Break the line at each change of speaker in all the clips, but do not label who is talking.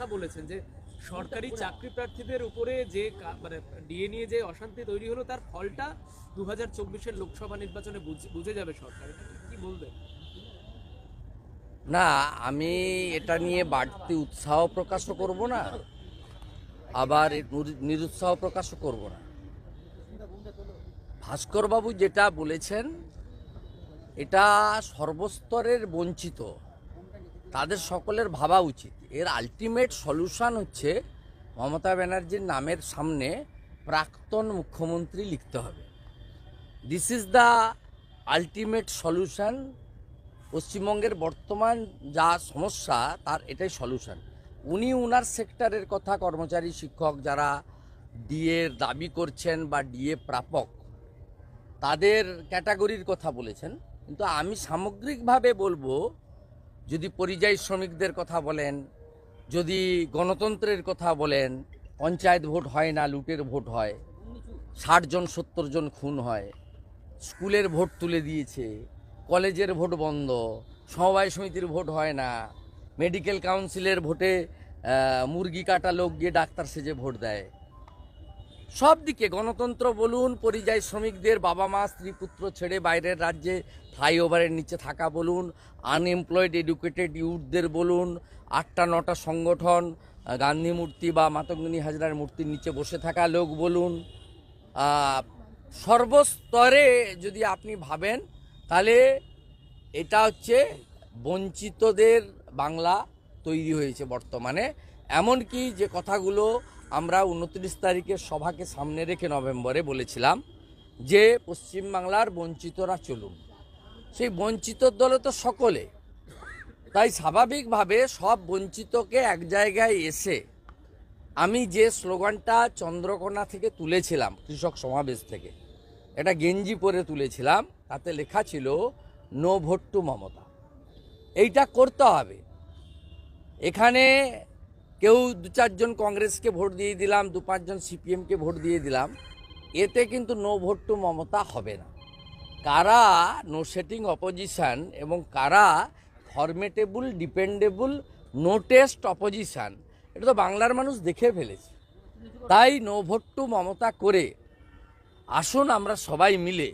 কথা বলেছেন যে সরকারি চাকরি প্রার্থীদের উপরে যে মানে ডিএ নিয়ে যে অশান্তি তৈরি হলো তার ফলটা দু হাজার চব্বিশের লোকসভা নির্বাচনে বুঝে যাবে সরকার। এটা কি বলবেন?
না আমি এটা নিয়ে বাড়তি উৎসাহ প্রকাশও করব না আবার নিরুৎসাহ প্রকাশও করব না। ভাস্করবাবু যেটা বলেছেন এটা সর্বস্তরের বঞ্চিত। তাদের সকলের ভাবা উচিত। এর আলটিমেট সলিউশন হচ্ছে মমতা ব্যানার্জির নামের সামনে প্রাক্তন মুখ্যমন্ত্রী লিখতে হবে। This is the ultimate solution পশ্চিমবঙ্গের বর্তমান যা সমস্যা, তার এটাই সলিউশন উনি উনার সেক্টরের কথা কর্মচারী, শিক্ষক যারা ডিএর দাবি করছেন বা ডিএ প্রাপক, তাদের ক্যাটাগরির কথা বলেছেন। কিন্তু আমি সামগ্রিকভাবে বলব যদি পরিযায়ী শ্রমিকদের কথা বলেন, যদি গণতন্ত্রের কথা বলেন, পঞ্চায়েত ভোট হয় না, লুটের ভোট হয়, ষাট জন, সত্তর জন খুন হয়, স্কুলের ভোট তুলে দিয়েছে, কলেজের ভোট বন্ধ, সমবায় সমিতির ভোট হয় না, মেডিকেল কাউন্সিলের ভোটে মুরগি কাটা লোক গিয়ে ডাক্তার সেজে ভোট দেয় সব দিকে গণতন্ত্র বলুন, পরিযায়ী শ্রমিকদের বাবা মা স্ত্রী পুত্র ছেড়ে বাইরের রাজ্যে ফ্লাইওভারের নিচে থাকা বলুন আনএমপ্লয়েড এডুকেটেড ইউথদের বলুন, আটটা, নটা সংগঠন গান্ধী মূর্তি বা মাতঙ্গিনী হাজরার মূর্তির নিচে বসে থাকা লোক বলুন সর্বস্তরে যদি আপনি ভাবেন, তাহলে এটা হচ্ছে বঞ্চিতদের বাংলা তৈরি হয়েছে বর্তমানে। এমনকি যে কথাগুলো আমরা উনত্রিশ তারিখের সভাকে সামনে রেখে নভেম্বরে বলেছিলাম, যে পশ্চিমবাংলার বঞ্চিতরা চলুন। সেই বঞ্চিত দলে তো সকলে। তাই স্বাভাবিকভাবে সব বঞ্চিতকে এক জায়গায় এসে আমি যে স্লোগানটা চন্দ্রকোনা থেকে তুলেছিলাম, কৃষক সমাবেশ থেকে, এটা গেঞ্জি পরে তুলেছিলাম, তাতে লেখা ছিল, নো ভোট টু মমতা। এইটা করতে হবে। এখানে কেউ দু চারজন কংগ্রেসকে ভোট দিয়ে দিলাম, দু পাঁচজন সিপিএমকে ভোট দিয়ে দিলাম, এতে কিন্তু নো ভোট টু মমতা হবে না। কারা নো সেটিং অপোজিশান এবং কারা formidable dependable no test opposition এটা তো বাংলার মানুষ দেখে ফেলেছে। তাই নো ভোট মমতা করে আসুন আমরা সবাই মিলে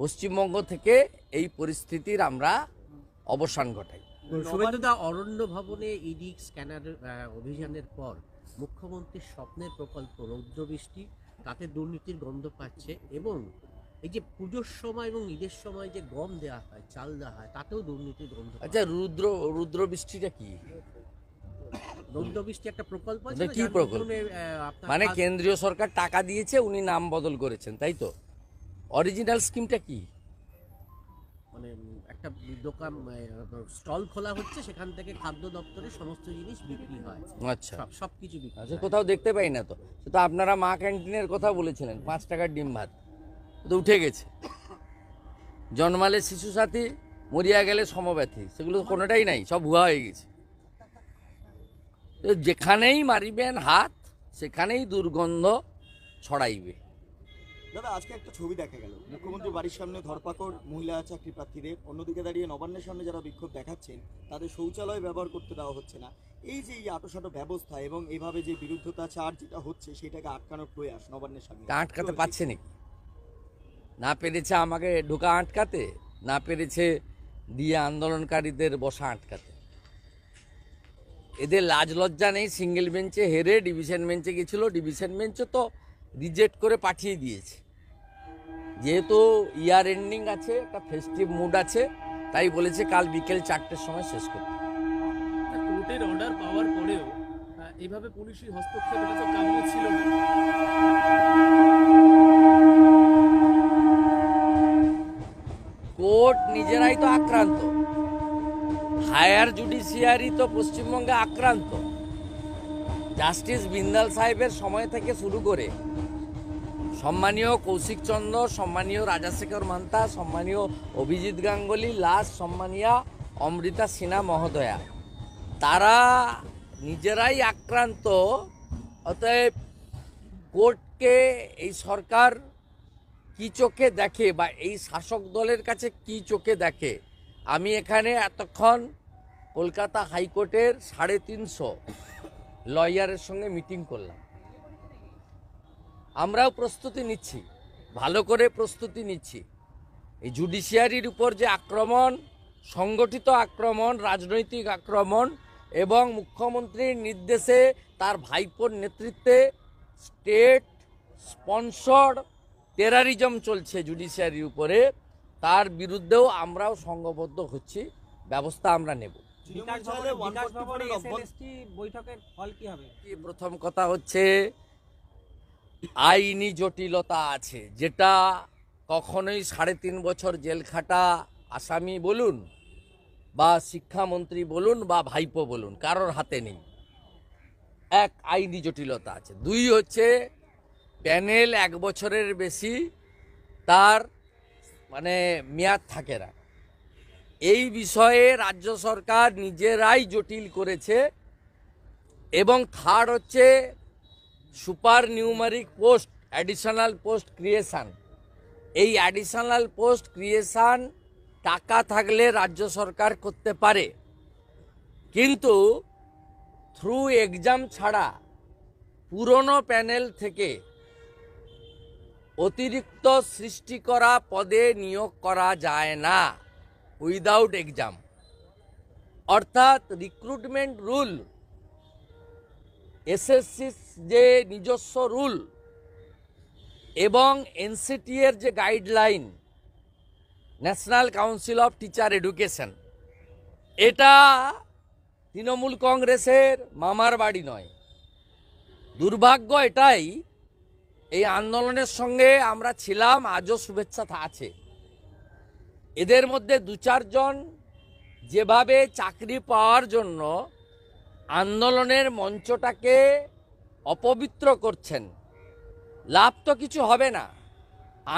পশ্চিমবঙ্গ থেকে এই পরিস্থিতির আমরা অবসান ঘটাই।
শুভেন্দুদা অরণ্য ভবনে ইডি স্ক্যানার অভিযানের পর মুখ্যমন্ত্রীর স্বপ্নের প্রকল্প রৌদ্র বৃষ্টি তাতে দুর্নীতির গন্ধ পাচ্ছে এবং এই যে পুজোর সময় এবং ঈদের সময় যে গম দেওয়া হয় চাল দেওয়া হয় তাতেও দুর্নীতির গন্ধ।
আচ্ছা রুদ্র রুদ্র বৃষ্টিটা কি
রৌদ্র বৃষ্টি একটা প্রকল্প আছে
কি প্রকল্প?
মাধ্যমে, আহ, আপনার
মানে কেন্দ্রীয় সরকার টাকা দিয়েছে উনি নাম বদল করেছেন তাই তো অরিজিনাল স্কিমটা কি
মানে একটা দোকান স্টল খোলা হচ্ছে সেখান থেকে খাদ্য দপ্তরের সমস্ত জিনিস বিক্রি হয়
আচ্ছা
সব সবকিছু বিক্রি
আচ্ছা। কোথাও দেখতে পাই না তো তো আপনারা মা ক্যান্টিনের কথা বলেছিলেন পাঁচ টাকার ডিম ভাত তো উঠে গেছে। জন্মালে শিশু সাথী মরিয়া গেলে সমব্যথী। সেগুলো তো কোনোটাই নাই সব ভুয়া হয়ে গেছে। যেখানেই মারিবেন হাত সেখানেই দুর্গন্ধ ছড়াইবে।
দাদা আজকে একটা ছবি দেখা গেল। মুখ্যমন্ত্রীর বাড়ির সামনে ধরপাকড় মহিলা চাকরি প্রার্থীদের অন্যদিকে দাঁড়িয়ে নবান্নের সামনে যারা বিক্ষোভ দেখাচ্ছেন তাদের শৌচালয় ব্যবহার করতে দেওয়া হচ্ছে না। এই যে এই আটোসাটো ব্যবস্থা এবং এইভাবে যে বিরুদ্ধতা চার্জ যেটা হচ্ছে সেটাকে আটকানোর প্রয়াস নবান্নের সামনে।
আটকাতে পারছে নাকি? না পেরেছে আমাকে ঢোকা আটকাতে না পেরেছে দিয়ে আন্দোলনকারীদের বসা আটকাতে। এদের লাজ লজ্জা নেই সিঙ্গেল বেঞ্চে হেরে ডিভিশন বেঞ্চে গেছিল ডিভিশন বেঞ্চে তো রিজেক্ট করে পাঠিয়ে দিয়েছে। যেহেতু ইয়ার এন্ডিং আছে একটা ফেস্টিভ মুড আছে তাই বলেছে কাল বিকেল চারটের সময় শেষ করতে।
কোর্টের অর্ডার পাওয়ার পরেও আহ, এইভাবে পুলিশি হস্তক্ষেপ ছিল না।
কোর্ট নিজেরাই তো আক্রান্ত। হায়ার জুডিশিয়ারি তো পশ্চিমবঙ্গে আক্রান্ত। জাস্টিস বিন্দাল সাহেবের সময় থেকে শুরু করে সম্মানীয় কৌশিক চন্দ্র, সম্মানীয় রাজাশেখর মান্তা, সম্মানীয় অভিজিৎ গাঙ্গুলি, লাস্ট সম্মানীয় অমৃতা সিনহা মহোদয়া। তারা নিজেরাই আক্রান্ত, অতএব কোর্টকে এই সরকার কি চোখে দেখে বা এই শাসক দলের কাছে কি চোখে দেখে? আমি এখানে এতক্ষণ কলকাতা হাইকোর্টের সাড়ে তিনশো লয়ারের সঙ্গে মিটিং করলাম। আমরাও প্রস্তুতি নিচ্ছি, ভালো করে প্রস্তুতি নিচ্ছি। এই জুডিশিয়ারির উপর যে আক্রমণ, সংগঠিত আক্রমণ, রাজনৈতিক আক্রমণ এবং মুখ্যমন্ত্রীর নির্দেশে তার ভাইপোর নেতৃত্বে স্টেট স্পন্সর টেরারিজম চলছে জুডিশিয়ারির উপরে তার বিরুদ্ধেও আমরাও সংঘবদ্ধ হচ্ছি ব্যবস্থা আমরা নেব।
তৃণমূল চাইলে 144 এর অভ্যন্ত-
বৈঠকের ফল কি হবে?
প্রথম কথা হচ্ছে আইনি জটিলতা আছে যেটা কখনোই সাড়ে তিন বছর জেল খাটা আসামি বলুন বা শিক্ষামন্ত্রী বলুন বা ভাইপো বলুন কারোর হাতে নেই। এক আইনি জটিলতা আছে। দুই হচ্ছে প্যানেল এক বছরের বেশি তার মানে মেয়াদ থাকে না। এই বিষয়ে রাজ্য সরকার নিজেরাই জটিল করেছে এবং থার্ড হচ্ছে super numeric post additional post creation এই অ্যাডিশনাল পোস্ট ক্রিয়েশান টাকা থাকলে রাজ্য সরকার করতে পারে। কিন্তু থ্রু এক্সাম ছাড়া পুরনো প্যানেল থেকে অতিরিক্ত সৃষ্টি করা পদে নিয়োগ করা যায় না উইদাউট এক্সাম অর্থাৎ রিক্রুটমেন্ট রুল এসএসসি যে নিজস্ব রুল এবং এনসিটি এর যে guideline national council of teacher education এটা তৃণমূল কংগ্রেসের মামার বাড়ি নয়। দুর্ভাগ্য এটাই এই আন্দোলনের সঙ্গে আমরা ছিলাম, আজও শুভেচ্ছা আছে। এদের মধ্যে দু চারজন যেভাবে চাকরি পাওয়ার জন্য আন্দোলনের মঞ্চটাকে অপবিত্র করছেন, লাভ তো কিছু হবে না।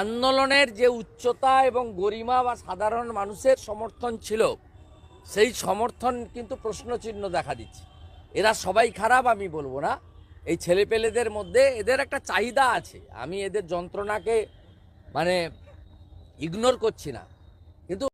আন্দোলনের যে উচ্চতা এবং গরিমা বা সাধারণ মানুষের সমর্থন ছিল, সেই সমর্থন কিন্তু প্রশ্নচিহ্ন দেখা দিচ্ছে। এরা সবাই খারাপ, আমি বলব না। এই ছেলেপেলেদের মধ্যে এদের একটা চাহিদা আছে। আমি এদের যন্ত্রণাকে মানে ইগনোর করছি না। কিন্তু